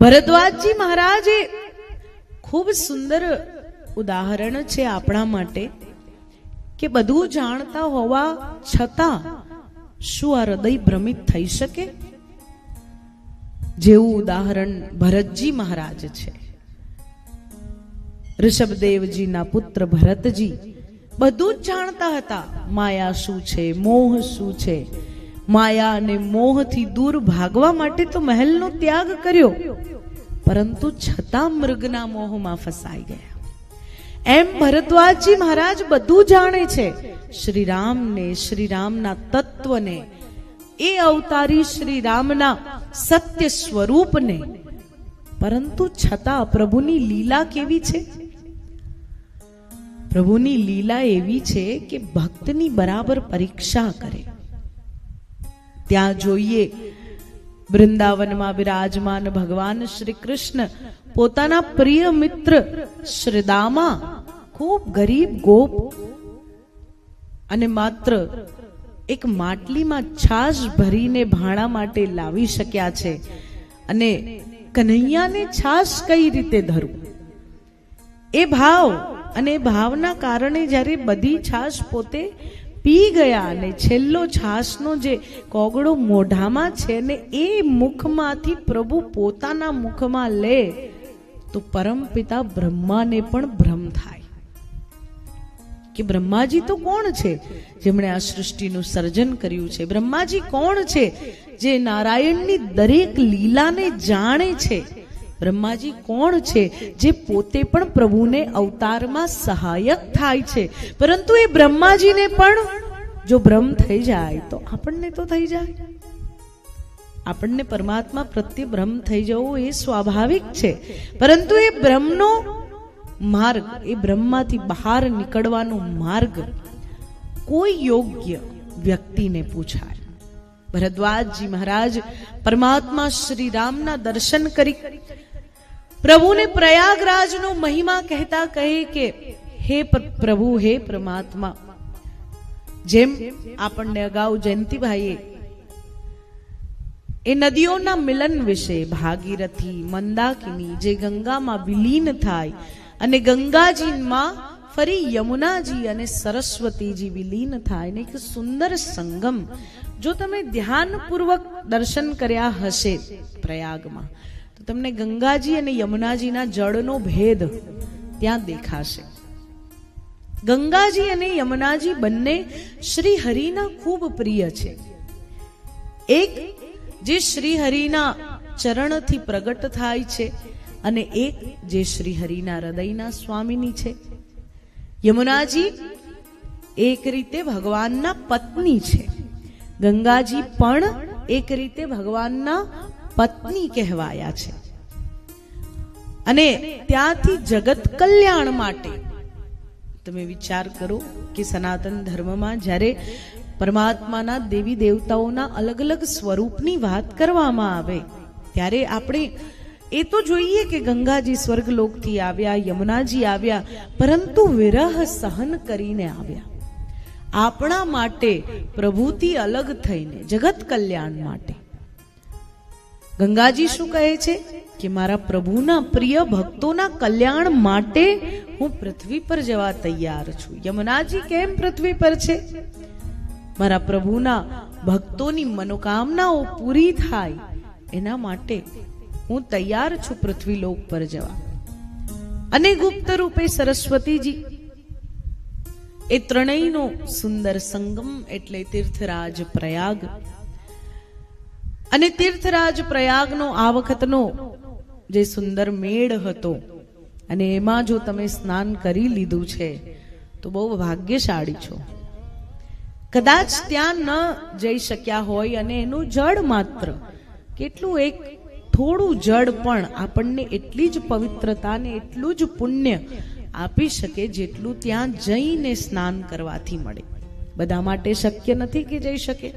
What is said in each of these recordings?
ભરદ્વાજજી મહારાજ ખૂબ સુંદર ઉદાહરણ છે આપણા માટે કે બધું જાણતા હોવા છતાં શું આ હૃદય ભ્રમિત થઈ શકે? જેવું ઉદાહરણ ભરતજી મહારાજ છે. ઋષભદેવજીના પુત્ર ભરતજી બધું જ જાણતા હતા. માયા શું છે, મોહ શું છે? માયા અને મોહથી દૂર ભાગવા માટે તો મહેલનો ત્યાગ કર્યો. પરંતુ છતાં મૃગના મોહમાં ફસાઈ ગયા. એમ ભરદ્વાજજી મહારાજ બધું જાણે છે. શ્રી રામને શ્રી રામના તત્વને, એ અવતારી શ્રી રામના સત્ય સ્વરૂપને. પરંતુ છતાં પ્રભુની લીલા કેવી છે? પ્રભુની લીલા એવી છે કે ભક્તની બરાબર પરીક્ષા કરે. ત્યાં જોઈએ. વૃંદાવનમાં બિરાજમાન ભગવાન શ્રી કૃષ્ણ, પોતાના પ્રિય મિત્ર શ્રીદામા ખૂબ ગરીબ, ગોપ અને માત્ર એક માટલીમાં છાશ ભરીને ભાણા માટે લાવી શક્યા છે અને કન્હૈયાને છાશ કઈ રીતે ધરવું એ ભાવ અને ભાવના કારણે જ્યારે બધી છાશ પોતે પી ગયા અને છેલ્લો છાશનો જે કોગળો મોઢામાં છે ને એ મુખમાંથી પ્રભુ પોતાના મુખમાં લે, તો પરમપિતા બ્રહ્માને પણ ભ્રમ થાય. કે બ્રહ્માજી તો કોણ છે? જેમણે આ સૃષ્ટિનું સર્જન કર્યું છે. બ્રહ્માજી કોણ છે? જે નારાયણની દરેક લીલાને જાણે છે. બ્રહ્માજી, કોણ છે જે પોતે પણ પ્રભુને અવતારમાં સહાયક થાય છે? પરંતુ એ બ્રહ્માજીને પણ જો ભ્રમ થઈ જાય, તો આપણને તો થઈ જાય. આપણને પરમાત્મા પ્રત્યે ભ્રમ થઈ જવો એ સ્વાભાવિક છે. પરંતુ એ ભ્રમનો માર્ગ, એ બ્રહ્માથી બહાર નીકળવાનો માર્ગ કોઈ યોગ્ય વ્યક્તિને પૂછાય. ભરદ્વાજજી મહારાજ પરમાત્મા શ્રી રામના દર્શન કરી પ્રભુને પ્રયાગરાજનો મહિમા કહેતા કહે કે, હે પ્રભુ, હે પરમાત્મા. જેમ આપણને અગાઉ જયંતિભાઈએ એ નદીઓના મિલન વિશે ભાગીરથી મંદાકિની જે ગંગામાં વિલીન થાય અને ગંગાજીમાં ફરી યમુનાજી અને સરસ્વતીજી વિલીન થાય ને એક સુંદર સંગમ, જો તમે ધ્યાનપૂર્વક દર્શન કર્યા હશે પ્રયાગમાં તમને ગંગાજી અને યમુનાજીના જળનો ભેદ ત્યાં દેખાશે. ગંગાજી અને યમુનાજી બંને શ્રી હરિના ખૂબ પ્રિય છે. એક જે શ્રી હરિના ચરણથી પ્રગટ થાય છે અને એક જે શ્રી હરિના હૃદયના સ્વામીની છે. યમુનાજી એક રીતે ભગવાનના પત્ની છે. ગંગાજી પણ એક રીતે ભગવાનના પત્ની કહેવાયા છે. અને ત્યાંથી જગત કલ્યાણ માટે. તમે વિચાર કરો કે સનાતન ધર્મમાં જ્યારે પરમાત્માના દેવી દેવતાઓના અલગ અલગ સ્વરૂપની વાત કરવામાં આવે, ત્યારે આપણે એ તો જોઈએ કે ગંગાજી સ્વર્ગલોકથી આવ્યા, યમુનાજી આવ્યા, પરંતુ વિરહ સહન કરીને આવ્યા. આપણા માટે પ્રભુથી અલગ થઈને, જગત કલ્યાણ માટે. ગંગાજી શું કહે છે? કે મારા પ્રભુના પ્રિય ભક્તોના કલ્યાણ માટે હું પૃથ્વી પર જવા તૈયાર છું. યમુનાજી, કેમ પૃથ્વી પર છે? મારા પ્રભુના ભક્તોની મનોકામનાઓ પૂરી થાય, એના માટે હું તૈયાર છું પૃથ્વી લોક પર જવા. અને ગુપ્ત રૂપે સરસ્વતીજી, એ ત્રણેયનો સુંદર સંગમ એટલે તીર્થરાજ પ્રયાગ. અને તીર્થરાજ પ્રયાગનો આ વખતનો જે સુંદર મેળ હતો અને એમાં જો તમે સ્નાન કરી લીધું છે, તો બહુ ભાગ્યશાળી છો. કદાચ ત્યાં ન જઈ શક્યા હોય અને એનું જળ માત્ર, કેટલું એક થોડું જળ પણ આપણને એટલી જ પવિત્રતા ને એટલું જ પુણ્ય આપી શકે જેટલું ત્યાં જઈને સ્નાન કરવાથી મળે. બધા માટે શક્ય નથી કે જઈ શકે?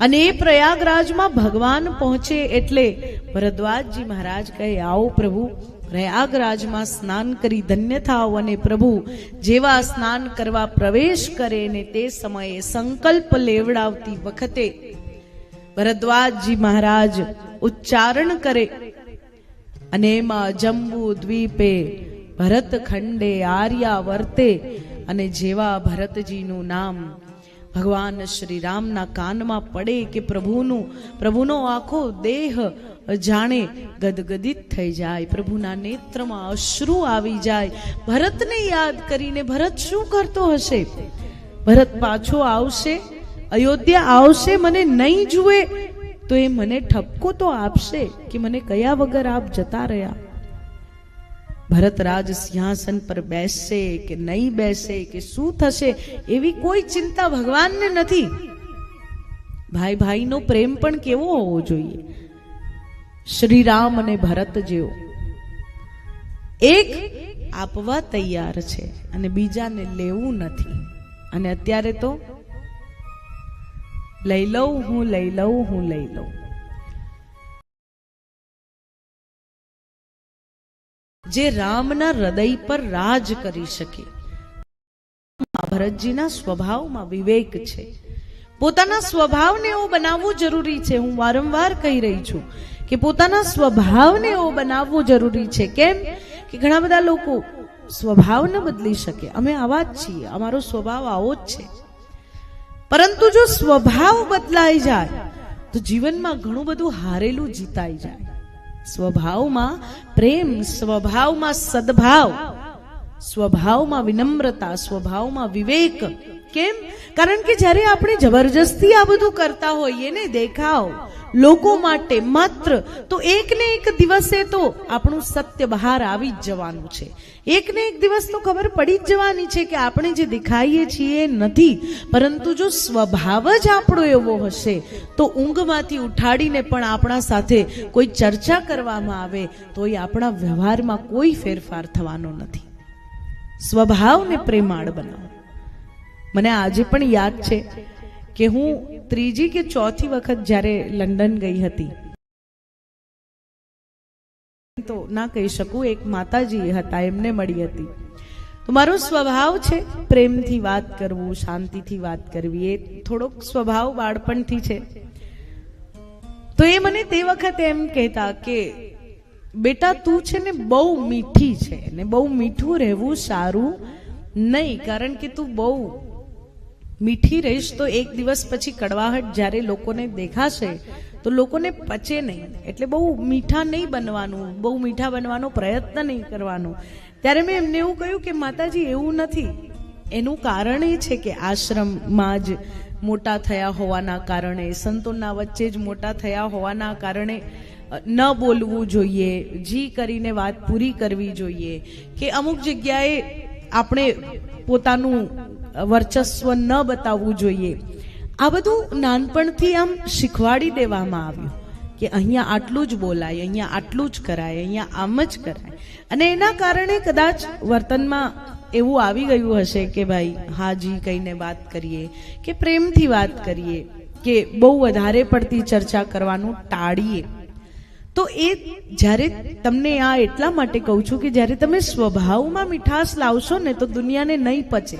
અને એ પ્રયાગરાજમાં ભગવાન પહોંચે એટલે ભરદ્વાજજી મહારાજ કહે, આવો પ્રભુ, પ્રયાગરાજમાં સ્નાન કરી ધન્ય થાવ અને પ્રભુ જેવા સ્નાન કરવા પ્રવેશ કરે ને તે સમયે સંકલ્પ લેવડાવતી વખતે ભરદ્વાજજી મહારાજ ઉચ્ચારણ કરે, અને એમાં જંબુ દ્વીપે ભરત ખંડે આર્યા વર્તે અને જેવા ભરતજીનું નામ ભગવાન શ્રી રામના કાનમાં પડે કે પ્રભુનું, પ્રભુનો આખો દેહ જાણે ગદગદિત થઈ જાય, પ્રભુના નેત્રમાં અશ્રુ આવી જાય. ભરતને યાદ કરીને ભરત શું કરતો હશે? ભરત પાછો આવશે, અયોધ્યા આવશે, મને નહીં જુએ, તો એ મને ઠપકો તો આપશે કે મને કયા વગર આપ જતા રહ્યા? ભરતરાજ સિંહાસન પર બેસશે કે નહીં બેસે, કે શું થશે, એવી કોઈ ચિંતા ભગવાનને નથી. ભાઈ ભાઈનો પ્રેમ પણ કેવો હોવો જોઈએ? શ્રી રામ અને ભરત જેવો એક આપવા તૈયાર છે અને બીજાને લેવું નથી. અને અત્યારે તો લઈ લઉં હું, લઈ લઉં હું, લઈ લઉં. જે રામના હૃદય પર રાજ કરી શકે. મહાભરતજીના સ્વભાવમાં વિવેક છે. પોતાના સ્વભાવને એવો બનાવવો જરૂરી છે. હું વારંવાર કહી રહી છું કે પોતાના સ્વભાવને એવો બનાવવો જરૂરી છે. કેમ? કે ઘણા બધા લોકો સ્વભાવ ન બદલી શકે. અમે આવા જ છીએ. અમારો સ્વભાવ આવો જ છે. પરંતુ જો સ્વભાવ બદલાઈ જાય, તો જીવનમાં ઘણું બધું હારેલું જીતાઈ જાય. સ્વભાવમાં પ્રેમ સ્વભાવમાં સદભાવ સ્વભાવમાં વિનમ્રતા સ્વભાવમાં વિવેક કેમ? કારણ કે જ્યારે આપણે જબરજસ્તી આ બધું કરતા હોઈએ ને, દેખાવ, લોકો માટે માત્ર, તો એક ને એક દિવસે તો આપણું સત્ય બહાર આવી જ જવાનું છે. એક ને એક દિવસ તો ખબર પડી જ જવાની છે કે આપણે જે દેખાઈએ છીએ નથી. પરંતુ જો સ્વભાવ જ આપણો એવો હશે, તો ઊંઘમાંથી ઉઠાડીને પણ આપણા સાથે કોઈ ચર્ચા કરવામાં આવે તો એ આપણા વ્યવહારમાં કોઈ ફેરફાર થવાનો નથી. સ્વભાવને પ્રેમાળ બનાવો. મને આજે પણ યાદ છે કે હું ત્રીજી કે ચોથી વખત જ્યારે લંડન ગઈ હતી. તો ના કહી શકું, એક માતાજી હતા, એમને મળી હતી. તો મારો સ્વભાવ છે પ્રેમથી વાત કરવું, શાંતિથી વાત કરવી, એ થોડોક સ્વભાવ બાળપણથી છે. તો એ મને તે વખતે એમ કહેતા કે, બેટા, તું છે ને બહુ મીઠી છે ને બહુ મીઠું રહેવું સારું નહીં, કારણ કે તું બહુ મીઠી રહીશ તો એક દિવસ પછી કડવાહટ જ્યારે લોકોને દેખાશે, તો લોકોને પચે નહીં. એટલે બહુ મીઠા નહીં બનવાનું, બહુ મીઠા બનવાનો પ્રયત્ન નહીં કરવાનો. ત્યારે મેં એમને એવું કહ્યું કે, માતાજી, એવું નથી. એનું કારણ એ છે કે આશ્રમમાં જ મોટા થયા હોવાના કારણે, સંતોના વચ્ચે જ મોટા થયા હોવાના કારણે ન બોલવું જોઈએ, જી કરીને વાત પૂરી કરવી જોઈએ કે અમુક જગ્યાએ આપણે પોતાનું વર્ચસ્વ ન બતાવવું જોઈએ. આ બધું નાનપણથી આમ શીખવાડી દેવામાં આવ્યું કે અહીંયા આટલું જ બોલાય, અહીંયા આટલું જ કરાય, અહીંયા આમ જ કરાય. અને એના કારણે કદાચ વર્તનમાં એવું આવી ગયું હશે કે ભાઈ હાજી કહીને વાત કરીએ, કે પ્રેમથી વાત કરીએ, કે બહુ વધારે પડતી ચર્ચા કરવાનું ટાળીએ. તો એ જ્યારે તમને આ એટલા માટે કહું છું કે જ્યારે તમે સ્વભાવમાં મીઠાશ લાવશો ને તો દુનિયાને નહીં પચે.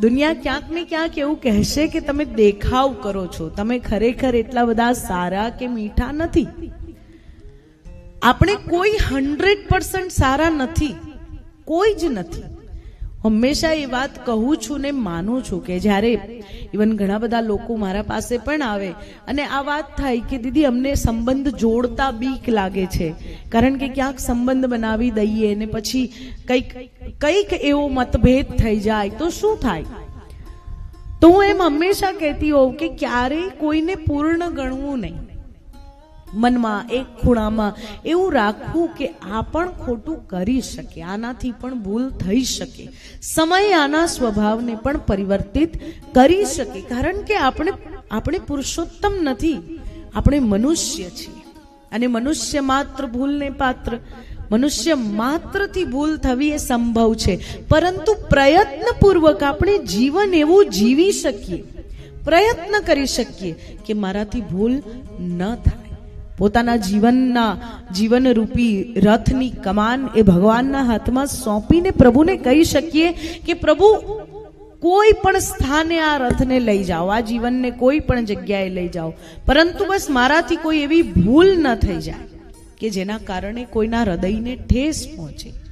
દુનિયા ક્યાંક ને ક્યાંક એવું કહેશે કે તમે દેખાવ કરો છો. તમે ખરેખર એટલા બધા સારા કે મીઠા નથી. આપણે કોઈ હંડ્રેડ પર્સન્ટ સારા નથી. કોઈ જ નથી. હંમેશા એ વાત કહું છું ને માનું છું કે જ્યારે ઇવન ઘણા બધા લોકો મારા પાસે પણ આવે અને આ વાત થાય કે દીદી, અમને સંબંધ જોડતા બીક લાગે છે. કારણ કે ક્યાંક સંબંધ બનાવી દઈએ ને પછી કંઈક કંઈક એવો મતભેદ થઈ જાય તો શું થાય? તો હું એમ હંમેશા કહેતી હોઉં કે ક્યારેય કોઈને પૂર્ણ ગણવું નહીં. મનમાં, એક ખૂણામાં એવું રાખવું કે આ પણ ખોટું કરી શકે, આનાથી પણ ભૂલ થઈ શકે. સમય આના સ્વભાવને પણ પરિવર્તિત કરી શકે, કારણ કે આપણે આપણે પુરુષોત્તમ નથી, આપણે મનુષ્ય છીએ. અને મનુષ્ય માત્ર ભૂલને પાત્ર, મનુષ્ય માત્રથી ભૂલ થવી એ સંભવ છે. પરંતુ પ્રયત્નપૂર્વક આપણે જીવન એવું જીવી શકીએ, પ્રયત્ન કરી શકીએ કે મારાથી ભૂલ ન થાય. પોતાના જીવનના જીવનરૂપી રથની કમાન એ ભગવાનના હાથમાં સોંપીને પ્રભુને કહી શકીએ કે પ્રભુ, કોઈ પણ સ્થાને આ રથને લઈ જાઓ, આ જીવનને કોઈ પણ જગ્યાએ લઈ જાઓ. પરંતુ બસ મારાથી કોઈ એવી ભૂલ ન થઈ જાય કે જેના કારણે કોઈના હૃદયને ઠેસ પહોંચે.